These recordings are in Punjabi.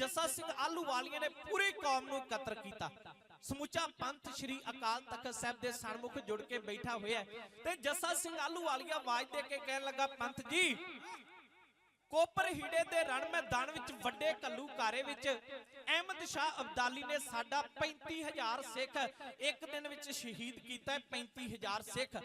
ਜੱਸਾ ਸਿੰਘ ਆਲੂਵਾਲੀਆ ਨੇ ਪੂਰੀ ਕੌਮ ਨੂੰ ਇਕੱਤਰ ਕੀਤਾ। ਸਮੁੱਚਾ ਪੰਥ ਸ੍ਰੀ ਅਕਾਲ ਤਖਤ ਸਾਹਿਬ ਦੇ ਸਨਮੁਖ ਜੁੜ ਕੇ ਬੈਠਾ ਹੋਇਆ ਤੇ ਜੱਸਾ ਸਿੰਘ ਆਲੂ ਵਾਲੀਆ ਆਵਾਜ਼ ਦੇ ਕੇ ਕਹਿਣ ਲੱਗਾ, ਪੰਥ ਜੀ ਕੋਪਰ ਹੀੜੇ ਦੇ ਰਣ ਮੈਦਾਨ ਵਿੱਚ ਵੱਡੇ ਘੱਲੂਘਾਰੇ ਵਿੱਚ ਅਹਿਮਦ ਸ਼ਾਹ ਅਬਦਾਲੀ ਨੇ ਸਾਡਾ 35000 ਸਿੱਖ ਇੱਕ ਦਿਨ ਵਿੱਚ ਸ਼ਹੀਦ ਕੀਤਾ ਹੈ 35000 ਸਿੱਖ।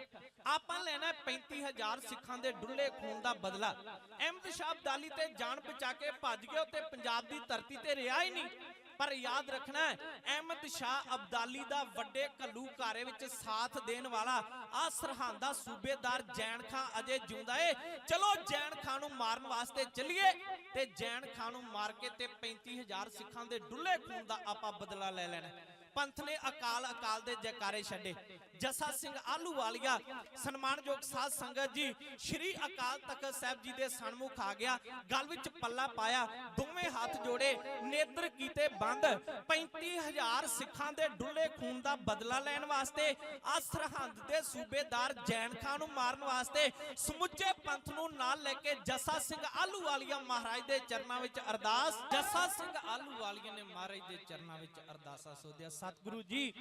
ਆਪਾਂ ਲੈਣਾ ਹੈ 35000 ਸਿੱਖਾਂ ਦੇ ਡੁੱਲੇ ਖੂਨ ਦਾ ਬਦਲਾ। ਅਹਿਮਦ ਸ਼ਾਹ ਅਬਦਾਲੀ ਤੇ ਜਾਨ ਬਚਾ ਕੇ ਭੱਜ ਗਿਆ ਤੇ ਪੰਜਾਬ ਦੀ ਧਰਤੀ ਤੇ ਰਿਹਾ ਹੀ ਨਹੀਂ। ਪਰ ਯਾਦ ਰੱਖਣਾ ਅਹਿਮਦ ਸ਼ਾਹ ਅਬਦਾਲੀ ਦਾ ਵੱਡੇ ਘੱਲੂਘਾਰੇ ਵਿੱਚ ਸਾਥ ਦੇਣ ਵਾਲਾ ਆ ਸਰਹੰਦ ਸੂਬੇਦਾਰ ਜੈਨ ਖਾਂ ਅਜੇ ਜਿਉਂਦਾ ਏ। ਚਲੋ ਜੈਨ ਖਾਂ ਨੂੰ ਮਾਰਨ ਵਾਸਤੇ ਚੱਲੀਏ ਤੇ ਜੈਨ ਖਾਂ ਨੂੰ ਮਾਰ ਕੇ ਤੇ 35000 ਸਿੱਖਾਂ ਦੇ ਡੁੱਲੇ ਖੂਨ ਦਾ ਆਪਾਂ ਬਦਲਾ ਲੈ ਲੈਣਾ। ਪੰਥ ਨੇ ਅਕਾਲ ਅਕਾਲ ਦੇ ਜੈਕਾਰੇ ਛੱਡੇ। ਜੱਸਾ ਸਿੰਘ ਆਲੂਵਾਲੀਆ ਸਨਮਾਨਯੋਗ ਸਾਧ ਸੰਗਤ ਜੀ, ਸ਼੍ਰੀ ਅਕਾਲ ਤਖਤ ਸਾਹਿਬ ਜੀ ਦੇ ਸਨਮੁਖ ਆ ਗਿਆ। ਗਲ ਵਿੱਚ ਪੱਲਾ ਪਾਇਆ, ਦੋਵੇਂ ਹੱਥ ਜੋੜੇ, ਨੇਤਰ ਕੀਤੇ ਬੰਦ। 35000 ਸਿੱਖਾਂ ਦੇ ਡੁੱਲੇ ਖੂਨ ਦਾ ਬਦਲਾ ਲੈਣ ਵਾਸਤੇ ਆ ਸਰਹੰਦ ਦੇ ਸੂਬੇਦਾਰ ਜੈਨ ਖਾਨ ਨੂੰ ਮਾਰਨ ਵਾਸਤੇ ਸਮੁੱਚੇ ਪੰਥ ਨੂੰ ਨਾਲ ਲੈ ਕੇ ਜੱਸਾ ਸਿੰਘ ਆਲੂਵਾਲੀਆ ਮਹਾਰਾਜ ਦੇ ਚਰਨਾਂ ਵਿੱਚ ਅਰਦਾਸ। ਜੱਸਾ ਸਿੰਘ ਆਲੂਵਾਲੀਆ ਨੇ ਮਹਾਰਾਜ ਦੇ ਚਰਨਾਂ ਵਿੱਚ ਅਰਦਾਸਾਂ ਸੋਧਿਆ। ਸਤਿਗੁਰੂ ਜੀ,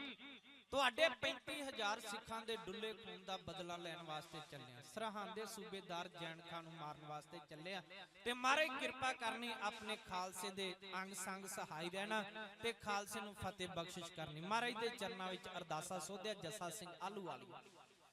ਤੁਹਾਡੇ 35000 ਸਿੱਖਾਂ ਦੇ ਡੁੱਲੇ ਖੂਨ ਦਾ ਬਦਲਾ ਲੈਣ ਵਾਸਤੇ ਚੱਲਿਆ ਸਰਹੰਦ ਦੇ ਸੂਬੇਦਾਰ ਜੈਨ ਖਾਨ ਨੂੰ ਮਾਰਨ ਵਾਸਤੇ ਚੱਲਿਆ ਤੇ ਮਹਾਰਾਜ ਕਿਰਪਾ ਕਰਨੀ, ਆਪਣੇ ਖਾਲਸੇ ਦੇ ਅੰਗ ਸੰਗ ਸਹਾਈ ਰਹਿਣਾ ਤੇ ਖਾਲਸੇ ਨੂੰ ਫਤਿਹ ਬਖਸ਼ਿਸ਼ ਕਰਨੀ। ਮਹਾਰਾਜ ਦੇ ਚਰਨਾਂ ਵਿੱਚ ਅਰਦਾਸਾਂ ਸੋਧਿਆ, ਜੱਸਾ ਸਿੰਘ ਆਲੂ ਆਲੂਵਾਲੀ